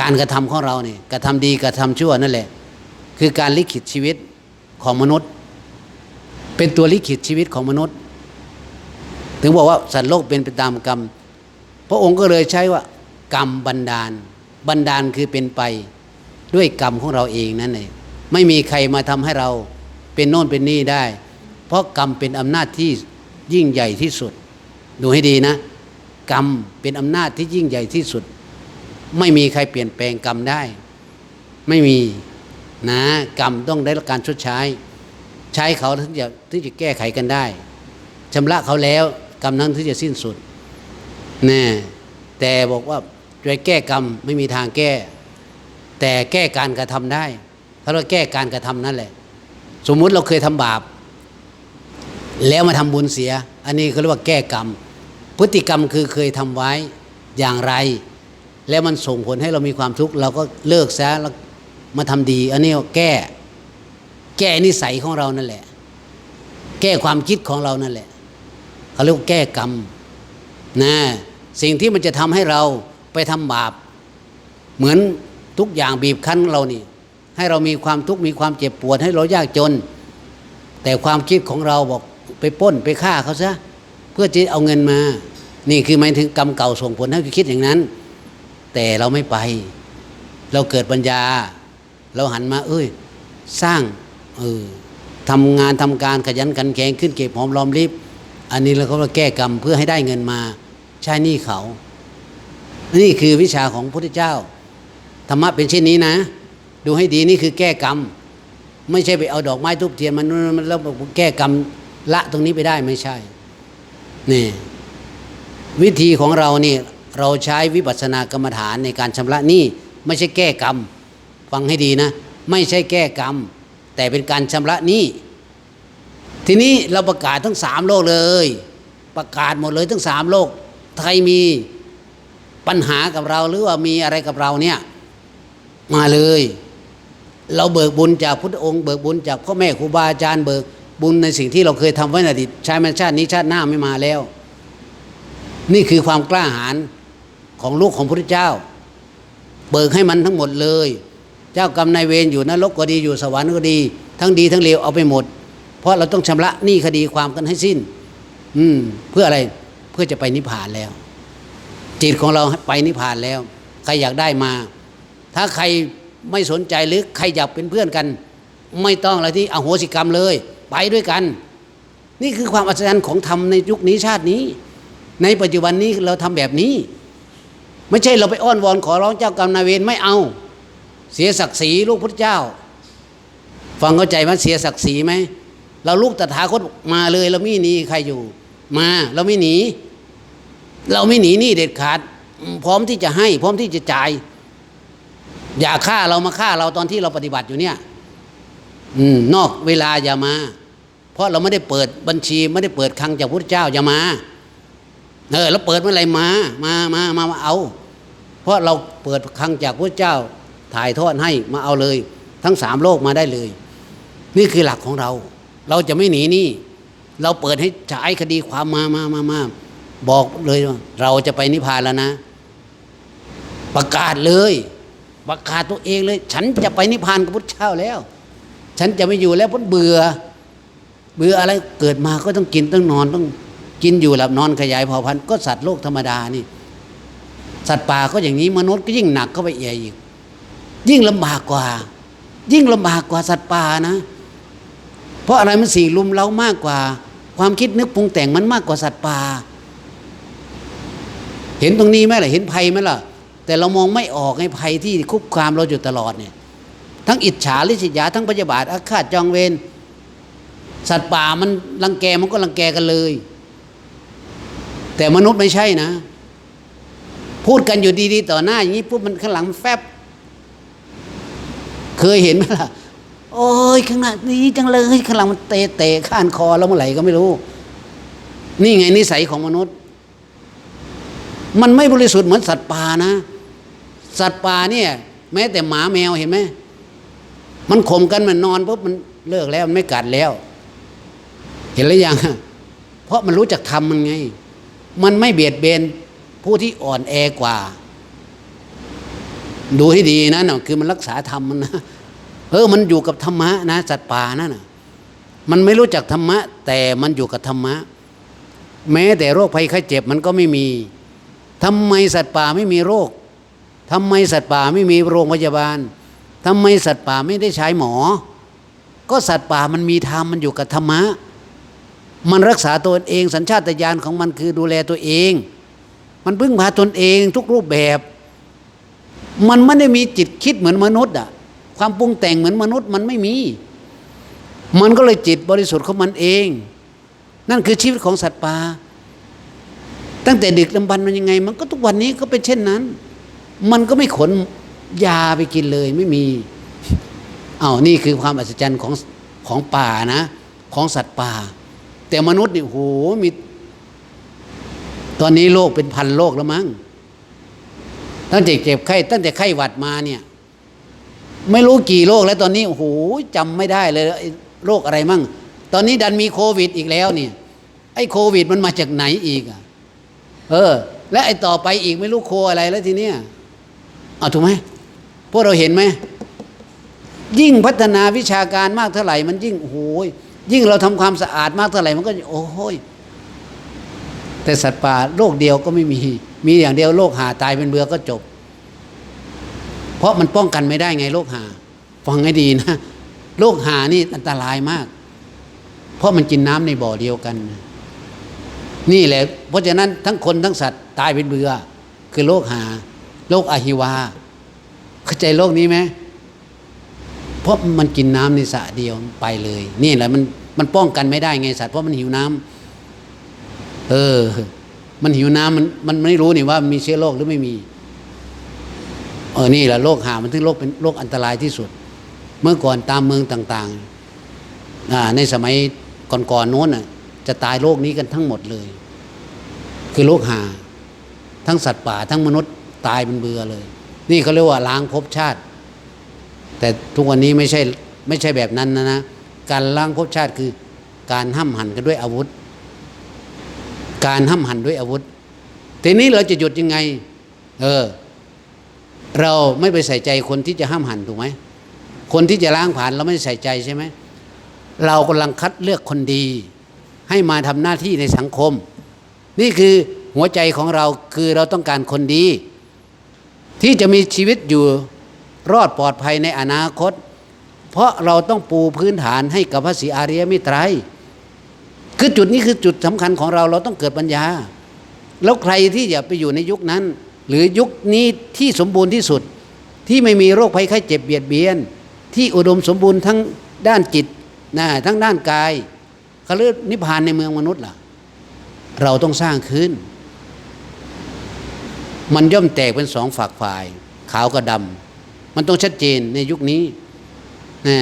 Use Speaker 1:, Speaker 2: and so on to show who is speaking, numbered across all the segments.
Speaker 1: การกระทำของเราเนี่ยกระทำดีกระทำชั่วนั่นแหละ คือการลิขิตชีวิตของมนุษย์ เป็นตัวลิขิตชีวิตของมนุษย์ ถึงบอกว่าสัตว์โลกเป็นไปตามกรรม พระองค์ก็เลยใช้ว่ากรรมบันดาล บันดาลคือเป็นไปด้วยกรรมของเราเองนั่นเองไม่มีใครมาทำให้เราเป็นโน่นเป็นนี่ได้ เพราะกรรมเป็นอำนาจที่ยิ่งใหญ่ที่สุด ดูให้ดีนะ กรรมเป็นอำนาจที่ยิ่งใหญ่ที่สุด ไม่มีใครเปลี่ยนแปลงกรรมได้ ไม่มีนะกรรมต้องได้รับการชดใช้ ใช้เขาถึงจะถึงจะแก้ไขกันได้ชำระเขาแล้วกรรมนั้นถึงจะสิ้นสุดแน่แต่บอกว่าจะแก้กรรมไม่มีทางแก้ แต่แก้การกระทำได้เขาเรียกว่าแก้การกระทำนั่นแหละ สมมุติเราเคยทำบาป แล้วมาทำบุญเสีย อันนี้เขาเรียกว่าแก้กรรม พฤติกรรมคือเคยทำไว้อย่างไร แล้วมันส่งผลให้เรามีความทุกข์เราก็เลิกซะแล้วมาทำดี อันนี้แก้ แก้นิสัยของเรานั่นแหละ แก้ความคิดของเรานั่นแหละเขาเรียกว่าแก้กรรมนะสิ่งที่มันจะทำให้เราไปทำบาป เหมือนทุกอย่างบีบคั้นเรานี่ ให้เรามีความทุกข์มีความเจ็บปวดให้เรายากจน แต่ความคิดของเราบอกไปป้นไปฆ่าเขาซะเพื่อจะเอาเงินมา นี่คือหมายถึงกรรมเก่าส่งผลให้คิดอย่างนั้น แต่เราไม่ไป เราเกิดปัญญา เราหันมา เอ้ย สร้างเออทำงานทำการขยันขันแข็งขึ้นเก็บหอมรอมริบอันนี้เราก็มาแก้กรรมเพื่อให้ได้เงินมา ใช้หนี้เขา นี่คือวิชาของพระพุทธเจ้า ธรรมะเป็นเช่นนี้นะ ดูให้ดีนี่คือแก้กรรม ไม่ใช่ไปเอาดอกไม้ทุบเทียนมันมันแล้วแก้กรรมละตรงนี้ไปได้ไม่ใช่นี่วิธีของเรานี่ เราใช้วิปัสสนากรรมฐานในการชำระหนี้ไม่ใช่แก้กรรม ฟังให้ดีนะ ไม่ใช่แก้กรรม แต่เป็นการชำระหนี้ทีนี้เราประกาศทั้งสามโลกเลย ประกาศหมดเลยทั้งสามโลกใครมีปัญหากับเราหรือว่ามีอะไรกับเราเนี่ยมาเลย เราเบิกบุญจากพุทธองค์เบิกบุญจากพ่อแม่ครูบาอาจารย์เบิกบุญในสิ่งที่เราเคยทำไว้ในอดีตใช้มาชาตินี้ชาติหน้าไม่มาแล้ว นี่คือความกล้าหาญ ของลูกของพระพุทธเจ้า เบิกให้มันทั้งหมดเลย เจ้ากรรมนายเวรอยู่นรกก็ดีอยู่สวรรค์ก็ดี ทั้งดีทั้งเลวเอาไปหมด เพราะเราต้องชำระหนี้คดีความกันให้สิ้น อืมเพื่ออะไรเพื่อจะไปนิพพานแล้ว จิตของเราไปนิพพานแล้ว ใครอยากได้มา ถ้าใครไม่สนใจหรือใครอยากเป็นเพื่อนกัน ไม่ต้องอะไรที่อโหสิกรรมเลย ไปด้วยกัน นี่คือความอัศจรรย์ของธรรมในยุคนี้ชาตินี้ ในปัจจุบันนี้เราทำแบบนี้ ไม่ใช่เราไปอ้อนวอนขอร้องเจ้ากรรมนายเวรไม่เอา เสียศักดิ์ศรีลูกพระเจ้า ฟังเข้าใจว่าเสียศักดิ์ศรีไหมเราลูกตถาคตมาเลยเราไม่หนีใครอยู่ มาเราไม่หนี เราไม่หนีนี่เด็ดขาด พร้อมที่จะให้ พร้อมที่จะจ่าย อย่าฆ่าเรามาฆ่าเราตอนที่เราปฏิบัติอยู่เนี่ยอืมนอกเวลาอย่ามา เพราะเราไม่ได้เปิดบัญชีไม่ได้เปิดคลังจากพระเจ้าอย่ามาเออแล้วเปิดเมื่อไหรมา มามามามาเอา เพราะเราเปิดคลังจากพระเจ้าถ่ายทอดให้มาเอาเลย ทั้งสามโลกมาได้เลย นี่คือหลักของเรา เราจะไม่หนีนี่ เราเปิดให้ฉายคดีความมามามามาบอกเลยว่าเราจะไปนิพพานแล้วนะ ประกาศเลย ประกาศตัวเองเลย ฉันจะไปนิพพานกับพุทธเจ้าแล้ว ฉันจะไม่อยู่แล้วพราะเบื่อ เบื่ออะไรเกิดมาก็ต้องกินต้องนอนต้องกินอยู่หลับนอนขยายเผ่าพันธุ์ก็สัตว์โลกธรรมดานี่ สัตว์ป่าก็อย่างนี้มนุษย์ก็ยิ่งหนักเข้าไปใหญ่อีก ยิ่งลำบากกว่า ยิ่งลำบากกว่าสัตว์ป่านะ เพราะอะไรมันสิ่งลุมเรามากกว่า ความคิดนึกปรุงแต่งมันมากกว่าสัตว์ป่า เห็นตรงนี้ไหมล่ะเห็นภัยไหมล่ะ แต่เรามองไม่ออกไอ้ภัยที่คุกคามเราอยู่ตลอดเนี่ย ทั้งอิจฉาลิษยาทั้งพยาบาทอาฆาตจองเวรสัตว์ป่ามันรังแกมันก็รังแกกันเลย แต่มนุษย์ไม่ใช่นะ พูดกันอยู่ดีๆ ต่อหน้าอย่างนี้ปุ๊บมันข้างหลังมันแฟบ เคยเห็นไหมล่ะ โอ้ยข้างหน้านี้จังเลยข้างหลังมันเตะเตะข้านคอแล้วเมื่อไหร่ก็ไม่รู้ นี่ไงนิสัยของมนุษย์ มันไม่บริสุทธิ์เหมือนสัตว์ป่านะ สัตว์ป่าเนี่ย แม้แต่หมาแมวเห็นไหมมันข่มกันมันนอนปุ๊บมันเลิกแล้วมันไม่กัดแล้ว เห็นหรือยังเพราะมันรู้จักทำมันไง มันไม่เบียดเบียน ผู้ที่อ่อนแอกว่า ดูให้ดีนะน่ะคือมันรักษาธรรมมันนะเออมันอยู่กับธรรมะนะสัตว์ป่านั่นน่ะมันไม่รู้จักธรรมะ แต่มันอยู่กับธรรมะ แม้แต่โรคภัยไข้เจ็บมันก็ไม่มีทำไมสัตว์ป่าไม่มีโรคทำไมสัตว์ป่าไม่มีโรงพยาบาลทำไมสัตว์ป่าไม่ได้ใช้หมอ ก็สัตว์ป่ามันมีธรรมมันอยู่กับธรรมะ มันรักษาตัวเองสัญชาตญาณของมันคือดูแลตัวเอง มันพึ่งพาตนเองทุกรูปแบบ มันไม่ได้มีจิตคิดเหมือนมนุษย์อะ ความปรุงแต่งเหมือนมนุษย์มันไม่มี มันก็เลยจิตบริสุทธิ์ของมันเอง นั่นคือชีวิตของสัตว์ป่าตั้งแต่ดึกดำบรรพ์มันยังไง มันก็ทุกวันนี้ก็เป็นเช่นนั้น มันก็ไม่ขนยาไปกินเลยไม่มีเอานี่คือความอัศจรรย์ของของป่านะ ของสัตว์ป่า แต่มนุษย์เนี่ยโหมี ตอนนี้โรคเป็นพันโรคแล้วมั้งตั้งแต่เจ็บไข้ ตั้งแต่ไข้หวัดมาเนี่ย ไม่รู้กี่โรคแล้วตอนนี้โอ้โหจำไม่ได้เลยโรคอะไรมั่ง ตอนนี้ดันมีโควิดอีกแล้วเนี่ยไอ้โควิดมันมาจากไหนอีกอะ เออ และไอ้ต่อไปอีกไม่รู้โคอะไรแล้วทีเนี้ยเอาถูกไหมพวกเราเห็นไหมยิ่งพัฒนาวิชาการมากเท่าไหร่ มันยิ่งโอ้โหยิ่งเราทำความสะอาดมากเท่าไหร่มันก็โอ้โหย แต่สัตว์ป่าโรคเดียวก็ไม่มี มีอย่างเดียวโรคหาตายเป็นเบือก็จบ เพราะมันป้องกันไม่ได้ไงโรคหา ฟังให้ดีนะโรคหานี่อันตรายมาก เพราะมันกินน้ำในบ่อเดียวกัน นี่แหละ เพราะฉะนั้นทั้งคนทั้งสัตว์ตายเป็นเบือคือโรคหาโรคอหิวา เข้าใจโรคนี้ไหมเพราะมันกินน้ำในสระเดียวไปเลย นี่แหละมันมันป้องกันไม่ได้ไงสัตว์เพราะมันหิวน้ำ เออ มันหิวน้ำมันมันไม่รู้นี่ว่ามีเชื้อโรคหรือไม่มีเออนี่แหละโรคหามันถึงโรคเป็นโรคอันตรายที่สุด เมื่อก่อนตามเมืองต่างๆอ่าในสมัยก่อนๆโน้นน่ะ จะตายโรคนี้กันทั้งหมดเลย คือโรคหา ทั้งสัตว์ป่าทั้งมนุษย์ตายเป็นเบื่อเลย นี่เขาเรียกว่าล้างภพชาติ แต่ทุกวันนี้ไม่ใช่ไม่ใช่แบบนั้นนะนะการล้างภพชาติคือการห้ามหันกันด้วยอาวุธ การห้ามหันด้วยอาวุธ ทีนี้เราจะหยุดยังไง เออ เราไม่ไปใส่ใจคนที่จะห้ามหันถูกไหมคนที่จะล้างผ่านเราไม่ใส่ใจใช่ไหมเรากำลังคัดเลือกคนดี ให้มาทำหน้าที่ในสังคม นี่คือหัวใจของเราคือเราต้องการคนดี ที่จะมีชีวิตอยู่รอดปลอดภัยในอนาคต เพราะเราต้องปูพื้นฐานให้กับพระศรีอาริยมิตรัย คือจุดนี้คือจุดสำคัญของเราเราต้องเกิดปัญญา แล้วใครที่จะไปอยู่ในยุคนั้น หรือยุคนี้ที่สมบูรณ์ที่สุด ที่ไม่มีโรคภัยไข้เจ็บเบียดเบียน ที่อุดมสมบูรณ์ทั้งด้านจิตนะทั้งด้านกายเขาเรียกนิพพานในเมืองมนุษย์ล่ะ เราต้องสร้างขึ้น มันย่อมแตกเป็นสองฝักฝ่าย ขาวกับดำมันต้องชัดเจนในยุคนี้นะ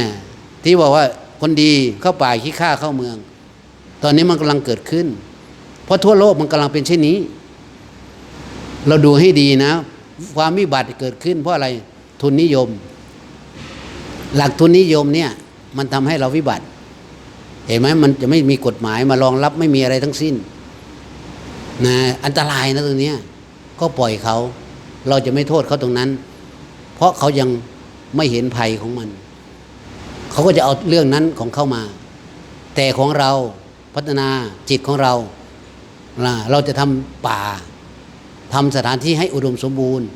Speaker 1: ที่บอกว่าคนดีเข้าป่าขี้ข้าเข้าเมือง ตอนนี้มันกำลังเกิดขึ้น เพราะทั่วโลกมันกำลังเป็นเช่นนี้ เราดูให้ดีนะ ความวิบัติเกิดขึ้น เพราะอะไรทุนนิยม หลักทุนนิยมเนี่ยมันทำให้เราวิบัติ เห็นไหมมันจะไม่มีกฎหมายมารองรับไม่มีอะไรทั้งสิ้นนะอันตรายนะตรงนี้ก็ปล่อยเขาเราจะไม่โทษเขาตรงนั้น เพราะเขายังไม่เห็นภัยของมัน เขาก็จะเอาเรื่องนั้นของเข้ามา แต่ของเรา พัฒนาจิตของเรา เราจะทำป่าทำสถานที่ให้อุดมสมบูรณ์